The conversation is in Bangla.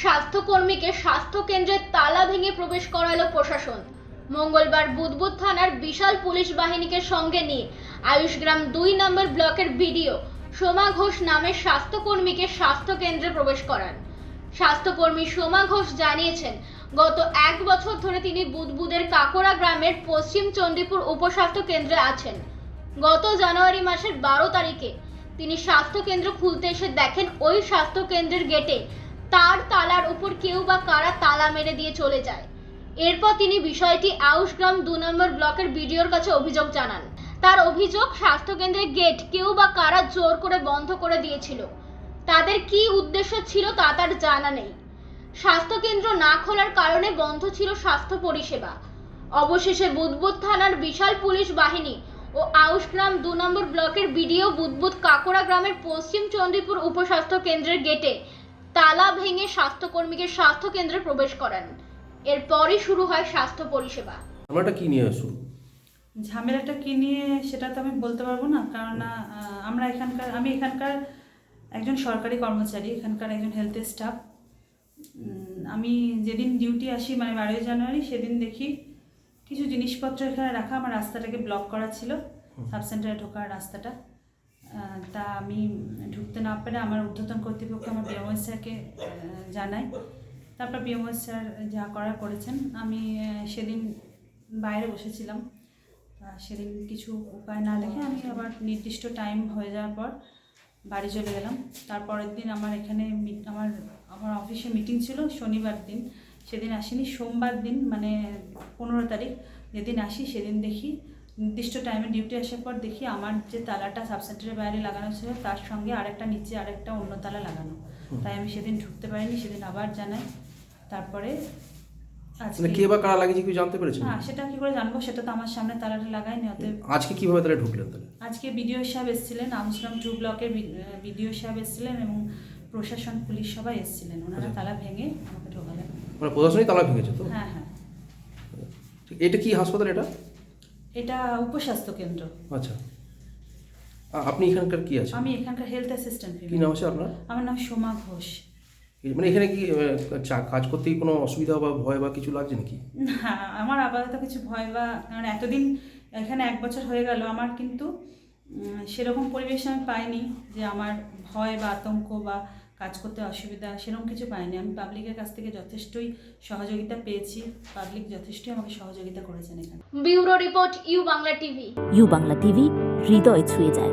স্বাস্থ্যকর্মীকে স্বাস্থ্য কেন্দ্রের তালা ভেঙে প্রবেশ করালো প্রশাসন। মঙ্গলবার বুদবুদ থানার বিশাল পুলিশ বাহিনীকে সঙ্গে নিয়ে আয়ুষগ্রাম দুই নম্বর ব্লকের বিডিও সোমা ঘোষ নামের স্বাস্থ্যকর্মীকে স্বাস্থ্য কেন্দ্রে প্রবেশ করান। স্বাস্থ্যকর্মী সোমা ঘোষ জানিয়েছেন, গত এক বছর ধরে তিনি বুদবুদের কাকড়া গ্রামের পশ্চিম চণ্ডীপুর উপস্বাস্থ্য কেন্দ্রে আছেন। গত জানুয়ারি মাসের বারো তারিখে তিনি স্বাস্থ্য কেন্দ্র খুলতে এসে দেখেন ওই স্বাস্থ্য কেন্দ্রের গেটে তার তালার উপর কেউ বা কারা তালা মেরে দিয়ে চলে যায়। এরপর তিনি বিষয়টি আউশগ্রাম দু নম্বর ব্লকের বিডিওর কাছে অভিযোগ জানান। তার অভিযোগ স্বাস্থ্য কেন্দ্রের গেট কেউ বা কারা জোর করে বন্ধ করে দিয়েছিল। তাদের কি উদ্দেশ্য ছিল তা তার জানা নেই। স্বাস্থ্যকেন্দ্র না খোলার কারণে বন্ধ ছিল স্বাস্থ্য পরিষেবা। অবশেষে বুদবুদ থানার বিশাল পুলিশ বাহিনী ও আউশগ্রাম দু নম্বর ব্লকের বিডিও বুদবুদ কাকড়া গ্রামের পশ্চিম চণ্ডীপুর উপস্বাস্থ্য কেন্দ্রের গেটে তালা ভেঙে স্বাস্থ্যকর্মীকে স্বাস্থ্য কেন্দ্রে প্রবেশ করান। এরপরই শুরু হয় স্বাস্থ্য পরিষেবা। আমরা কি নিয়ে শুরু ঝামেলাটা কি নিয়ে সেটা তো আমি বলতে পারব না কারণ আমরা এখানকার আমি এখানকার একজন সরকারি কর্মচারী এখানকার একজন হেলথ স্টাফ আমি যেদিন ডিউটি আসি মানে বারোই জানুয়ারি সেদিন দেখি কিছু জিনিসপত্র এখানে রাখা আমার রাস্তাটাকে ব্লক করা ছিল। সাব সেন্টারে ঢোকার রাস্তাটা। তা আমি ঢুকতে না পেরে আমার ঊর্ধ্বতন কর্তৃপক্ষ আমার বিএমএস স্যারকে জানাই তারপর বিএমএস স্যার যা করার করেছেন, আমি সেদিন বাইরে বসেছিলাম। সেদিন কিছু উপায় না দেখে আমি আবার নির্দিষ্ট টাইম হয়ে যাওয়ার পর বাড়ি চলে গেলাম। তারপরের দিন আমার এখানে আমার আমার অফিসে মিটিং ছিল, শনিবার দিন। সেদিন আসিনি, সোমবার দিন মানে পনেরো তারিখ যেদিন আসি সেদিন দেখি নির্দিষ্ট টাইমে ডিউটি আসার পর দেখি আমার যে তালাটা সাবসেন্টারের বাইরে লাগানো ছিল তার সঙ্গে আরেকটা নিচে আরেকটা অন্য তালা লাগানো। তাই আমি সেদিন ঢুকতে পারিনি সেদিন আবার জানাই। তারপরে মানে আজকে কে বা কারা লাগিয়েছে কি জানতে পেরেছেন? হ্যাঁ সেটা কি করে জানব সেটা তো আমার সামনে তালাটা লাগাইনি অতএব আজকে কীভাবে তাহলে ঢুকলেন তাহলে? আজকে বিডিও সাহেব এসেছিলেন আমস্ট্রাম টু ব্লকের বিডিও সাহেব এসেছিলেন এবং প্রশাসন পুলিশ সবাই এসেছিলেন। ওনারা আচ্ছা। তালা ভেঙে আমাকে ঢোকালেন। মানে তালা ভেঙেছে তো? হ্যাঁ হ্যাঁ। এটা কি হাসপাতাল এটা? এটা উপস্বাস্থ্য কেন্দ্র। আচ্ছা। আপনি এখানকার কি আছে আমি এখানকার হেলথ অ্যাসিস্ট্যান্ট কি নাম আছে আপনার? আমার নাম সোমা ঘোষ। মানে এখানে কি কাজ করতে কোনো অসুবিধা বা ভয় বা কিছু লাগছে নাকি? না আমার আপাতত কিছু ভয় বা কারণ এতদিন এখানে এক বছর হয়ে গেল আমার কিন্তু সেরকম পরিবেশ আমি পাইনি যে আমার ভয় বা আতঙ্ক বা কাজ করতে অসুবিধা সেরকম কিছু পাইনি। আমি পাবলিকের কাছ থেকে যথেষ্টই সহযোগিতা পেয়েছি। পাবলিক যথেষ্টই আমাকে সহযোগিতা করেছেন এখানে। Bureau report U Bangla TV. U Bangla TV হৃদয় ছুঁয়ে যায়।